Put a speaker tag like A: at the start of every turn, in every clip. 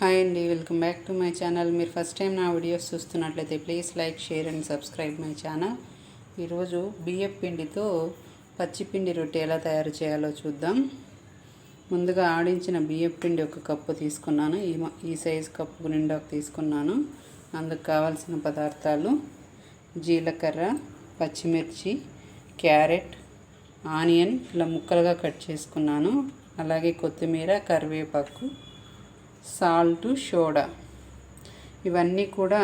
A: Hi అండి welcome back to my channel. మీరు first time నా వీడియోస్ చూస్తున్నట్లయితే please like share and subscribe my channel. ఈరోజు బియ్యం పిండితో పచ్చిపిండి రొట్టె ఎలా తయారు చేయాలో చూద్దాం. ముందుగా ఆడించిన బియ్యం పిండి ఒక కప్పు తీసుకున్నాను. ఈ మ- ఈ సైజ్ కప్పు నిండా తీసుకున్నాను. అందుకు కావాల్సిన పదార్థాలు జీలకర్ర పచ్చిమిర్చి క్యారెట్ ఆనియన్ ఇలా ముక్కలుగా కట్ చేసుకున్నాను. అలాగే కొత్తిమీర కరివేపాకు సాల్ట్ సోడా. ఇవన్నీ కూడా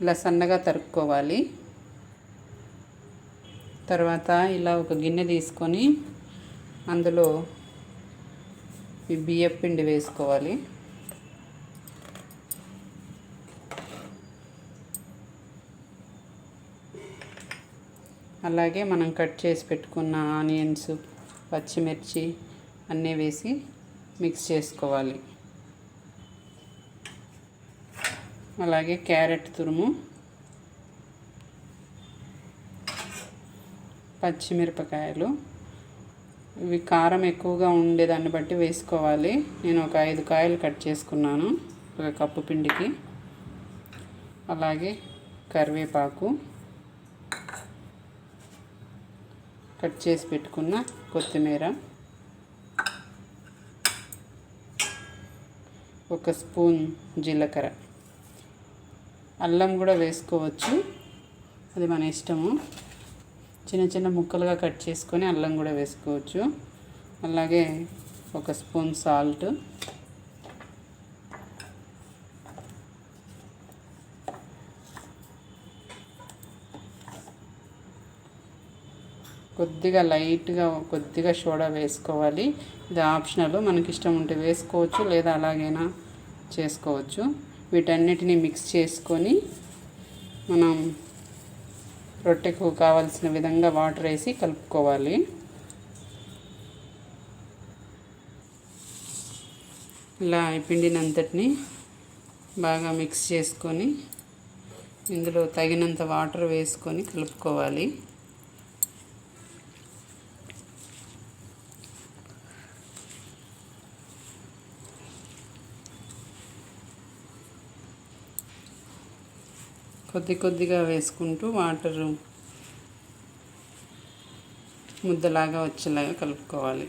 A: ఇలా సన్నగా తరుక్కోవాలి. తర్వాత ఇలా ఒక గిన్నె తీసుకొని అందులో ఈ బియ్యం పిండి వేసుకోవాలి. అలాగే మనం కట్ చేసి పెట్టుకున్న ఆనియన్స్ పచ్చిమిర్చి అన్నీ వేసి మిక్స్ చేసుకోవాలి. అలాగే క్యారెట్ తురుము పచ్చిమిరపకాయలు. ఇవి కారం ఎక్కువగా ఉండేదాన్ని బట్టి వేసుకోవాలి. నేను ఒక ఐదు కాయలు కట్ చేసుకున్నాను ఒక కప్పు పిండికి. అలాగే కరివేపాకు కట్ చేసి పెట్టుకున్న కొత్తిమీర. ఒక స్పూన్ జీలకర్ర. అల్లం కూడా వేసుకోవచ్చు. అది మన ఇష్టము. చిన్న చిన్న ముక్కలుగా కట్ చేసుకొని అల్లం కూడా వేసుకోవచ్చు. అలాగే ఒక స్పూన్ సాల్ట్. కొద్దిగా లైట్గా కొద్దిగా సోడా వేసుకోవాలి. ఇది ఆప్షనల్. మనకి ఇష్టం ఉంటే వేసుకోవచ్చు లేదా అలాగైనా చేసుకోవచ్చు. వీటన్నిటిని మిక్స్ చేసుకొని మనం రొట్టెకు కావాల్సిన విధంగా వాటర్ వేసి కలుపుకోవాలి. ఇలా ఈ బాగా మిక్స్ చేసుకొని ఇందులో తగినంత వాటర్ వేసుకొని కలుపుకోవాలి. కొద్ది కొద్దిగా వేసుకుంటూ వాటర్ ముద్దలాగా వచ్చేలాగా కలుపుకోవాలి.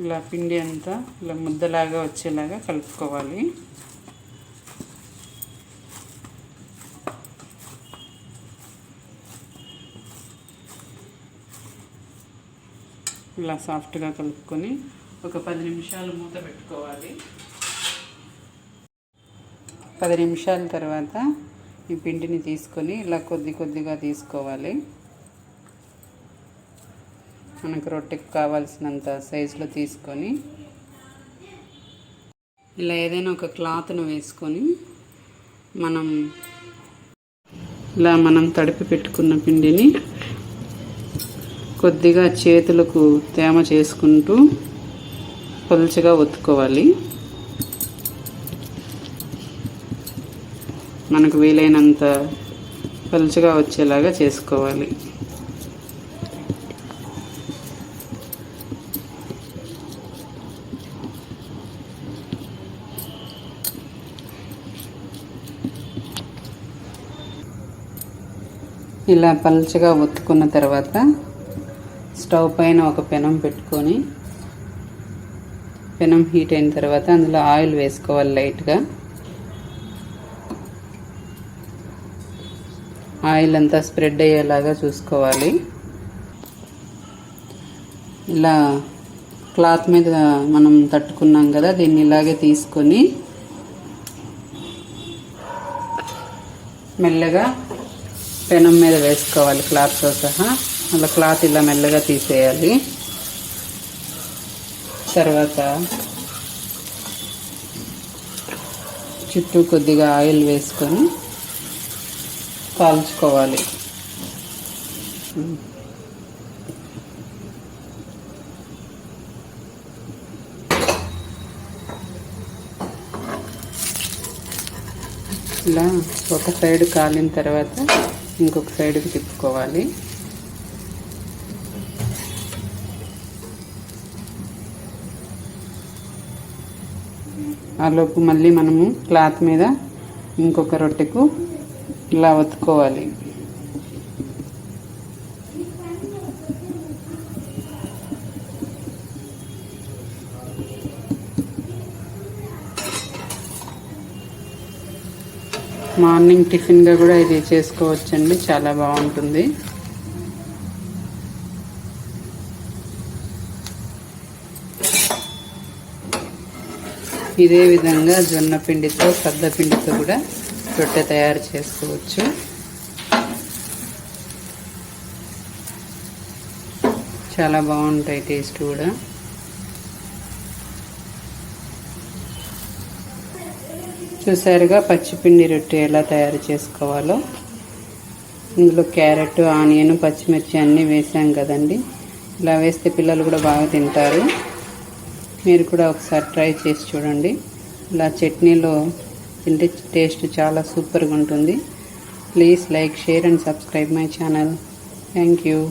A: ఇలా పిండి అంతా ఇలా ముద్దలాగా వచ్చేలాగా కలుపుకోవాలి. ఇలా సాఫ్ట్గా కలుపుకొని ఒక పది నిమిషాలు మూత పెట్టుకోవాలి. పది నిమిషాల తర్వాత ఈ పిండిని తీసుకొని ఇలా కొద్ది కొద్దిగా తీసుకోవాలి. మనకు రొట్టెకి కావాల్సినంత సైజులో తీసుకొని ఇలా ఏదైనా ఒక క్లాత్ను వేసుకొని మనం ఇలా మనం తడిపి పెట్టుకున్న పిండిని కొద్దిగా చేతులకు తేమ చేసుకుంటూ పలుచగా ఒత్తుకోవాలి. మనకు వీలైనంత పలుచగా వచ్చేలాగా చేసుకోవాలి. ఇలా పలుచగా ఒత్తుకున్న తర్వాత స్టవ్ పైన ఒక పెనం పెట్టుకొని పెనం హీట్ అయిన తర్వాత అందులో ఆయిల్ వేసుకోవాలి లైట్గా. ఆయిల్ అంతా స్ప్రెడ్ అయ్యేలాగా చూసుకోవాలి. ఇలా క్లాత్ మీద మనం తట్టుకున్నాం కదా దీన్ని ఇలాగే తీసుకొని మెల్లగా పెనం మీద వేసుకోవాలి క్లాత్తో సహా. అలా క్లాత్ ఇలా మెల్లగా తీసేయాలి. తర్వాత చుట్టూ కొద్దిగా ఆయిల్ వేసుకొని కాల్చుకోవాలి. ఇలా ఒక సైడ్ కాలిన తర్వాత ఇంకొక సైడ్కి తిప్పుకోవాలి. ఆలోపు మళ్ళీ మనము క్లాత్ మీద ఇంకొక రొట్టెకు ఇలా ఒత్తుకోవాలి. మార్నింగ్ టిఫిన్గా కూడా ఇది చేసుకోవచ్చండి. చాలా బాగుంటుంది. ఇదే విధంగా జొన్న పిండితో సద్ద పిండితో కూడా రొట్టె తయారు చేసుకోవచ్చు. చాలా బాగుంటాయి టేస్ట్ కూడా. చూసారుగా పచ్చిపిండి రొట్టె ఎలా తయారు చేసుకోవాలో. ఇందులో క్యారెట్ ఆనియన్ పచ్చిమిర్చి అన్నీ వేసాం కదండి. ఇలా వేస్తే పిల్లలు కూడా బాగా తింటారు. మీరు కూడా ఒకసారి ట్రై చేసి చూడండి. ఇలా చట్నీలో తింటే టేస్ట్ చాలా సూపర్గా ఉంటుంది. Please like share and subscribe my channel. Thank you.